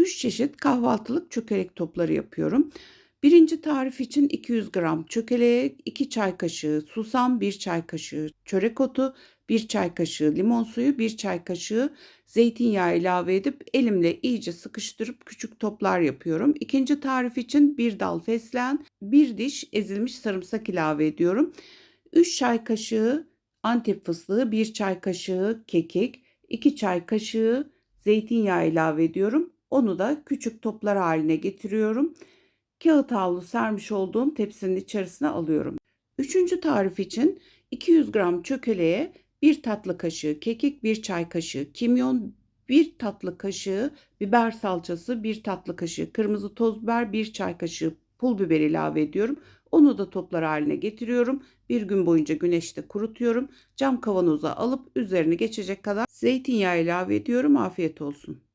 3 çeşit kahvaltılık çökelek topları yapıyorum. Birinci tarif için 200 gram çökeleğe 2 çay kaşığı susam, 1 çay kaşığı çörek otu, 1 çay kaşığı limon suyu, 1 çay kaşığı zeytinyağı ilave edip elimle iyice sıkıştırıp küçük toplar yapıyorum. İkinci tarif için 1 dal fesleğen, 1 diş ezilmiş sarımsak ilave ediyorum. 3 çay kaşığı antep fıstığı, 1 çay kaşığı kekik, 2 çay kaşığı zeytinyağı ilave ediyorum. Onu da küçük toplar haline getiriyorum. Kağıt havlu sermiş olduğum tepsinin içerisine alıyorum. Üçüncü tarif için 200 gram çökeleğe 1 tatlı kaşığı kekik, 1 çay kaşığı kimyon, 1 tatlı kaşığı biber salçası, 1 tatlı kaşığı kırmızı toz biber, 1 çay kaşığı pul biber ilave ediyorum. Onu da toplar haline getiriyorum. Bir gün boyunca güneşte kurutuyorum. Cam kavanoza alıp üzerine geçecek kadar zeytinyağı ilave ediyorum. Afiyet olsun.